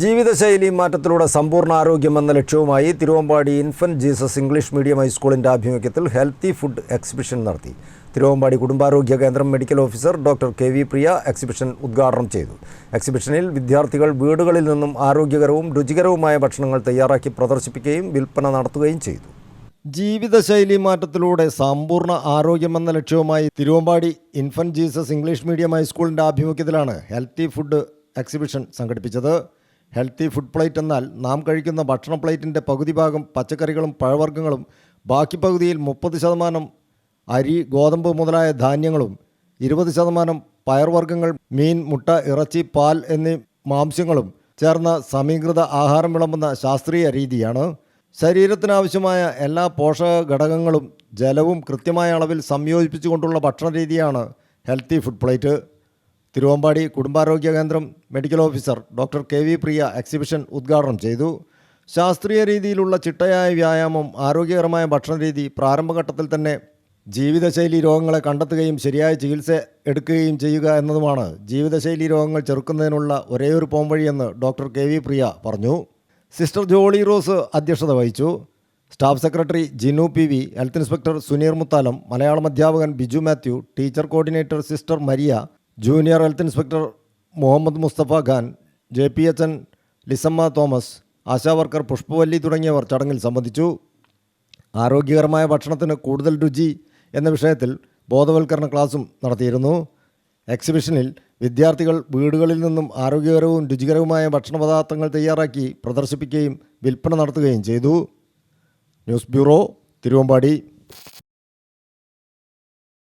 ജീവിതശൈലി മാറ്റത്തിലൂടെ സമ്പൂർണ ആരോഗ്യം എന്ന ലക്ഷ്യവുമായി Thiruvambady infant Jesus English medium ഹൈസ്കൂളിന്റെ ആഭിമുഖ്യത്തിൽ ഹെൽത്തി ഫുഡ് എക്സിബിഷൻ നടത്തി. തിരുവമ്പാടി കുടുംബാരോഗ്യ കേന്ദ്രം medical officer doctor K. V. Priya exhibition ഉദ്ഘാടനം ചെയ്തു. എക്സിബിഷനിൽ വിദ്യാർത്ഥികൾ വീടുകളിൽ നിന്നും ആരോഗ്യകരവും രുചികരവുമായ ഭക്ഷണങ്ങൾ തയ്യാറാക്കി പ്രദർശിപ്പിക്കുകയും വിൽപ്പന നടത്തുകയും ചെയ്തു. ജീവിതശൈലി മാറ്റത്തിലൂടെ സമ്പൂർണ ആരോഗ്യമെന്ന ലക്ഷ്യവുമായി Thiruvambady infant Jesus English medium ഹൈസ്കൂളിന്റെ ആഭിമുഖ്യത്തിലാണ് ഹെൽത്തി ഫുഡ് എക്സിബിഷൻ സംഘടിപ്പിച്ചത്. ഹെൽത്തി ഫുഡ് പ്ലേറ്റ് എന്നാൽ നാം കഴിക്കുന്ന ഭക്ഷണ പ്ലേറ്റിന്റെ പകുതി ഭാഗം പച്ചക്കറികളും പഴവർഗങ്ങളും ബാക്കി പകുതിയിൽ മുപ്പത് ശതമാനം അരി ഗോതമ്പ് മുതലായ ധാന്യങ്ങളും ഇരുപത് ശതമാനം പയർവർഗങ്ങൾ മീൻ മുട്ട ഇറച്ചി പാൽ എന്നീ മാംസ്യങ്ങളും ചേർന്ന സമീകൃത ആഹാരം വിളമ്പുന്ന ശാസ്ത്രീയ രീതിയാണ്. ശരീരത്തിനാവശ്യമായ എല്ലാ പോഷക ഘടകങ്ങളും ജലവും കൃത്യമായ അളവിൽ സംയോജിപ്പിച്ചുകൊണ്ടുള്ള ഭക്ഷണ രീതിയാണ് ഹെൽത്തി ഫുഡ് പ്ലേറ്റ്. തിരുവമ്പാടി കുടുംബാരോഗ്യ കേന്ദ്രം medical officer doctor K V Priya exhibition ഉദ്ഘാടനം ചെയ്തു. ശാസ്ത്രീയ രീതിയിലുള്ള ചിട്ടയായ വ്യായാമം ആരോഗ്യകരമായ ഭക്ഷണരീതി പ്രാരംഭഘട്ടത്തിൽ തന്നെ ജീവിതശൈലി രോഗങ്ങളെ കണ്ടെത്തുകയും ശരിയായ ചികിത്സ എടുക്കുകയും ചെയ്യുക എന്നതുമാണ് ജീവിതശൈലി രോഗങ്ങൾ ചെറുക്കുന്നതിനുള്ള ഒരേയൊരു പോംവഴിയെന്ന് ഡോക്ടർ കെ വി പ്രിയ പറഞ്ഞു. സിസ്റ്റർ ജോളി റോസ് അധ്യക്ഷത വഹിച്ചു. Staff secretary Jinu P V health inspector Suneer Muthalam Malayalam അധ്യാപകൻ Biju Mathew teacher coordinator sister Maria junior health inspector Muhammad Mustafa Khan J P H N Lissamma Thomas ASHA worker Pushpavalli തുടങ്ങിയവർ ചടങ്ങിൽ സംബന്ധിച്ചു. ആരോഗ്യകരമായ ഭക്ഷണത്തിന് കൂടുതൽ രുചി എന്ന വിഷയത്തിൽ ബോധവൽക്കരണ ക്ലാസും നടത്തിയിരുന്നു. എക്സിബിഷനിൽ വിദ്യാർത്ഥികൾ വീടുകളിൽ നിന്നും ആരോഗ്യകരവും രുചികരവുമായ ഭക്ഷണ പദാർത്ഥങ്ങൾ തയ്യാറാക്കി പ്രദർശിപ്പിക്കുകയും വിൽപ്പന നടത്തുകയും ചെയ്തു. News bureau Thiruvambady.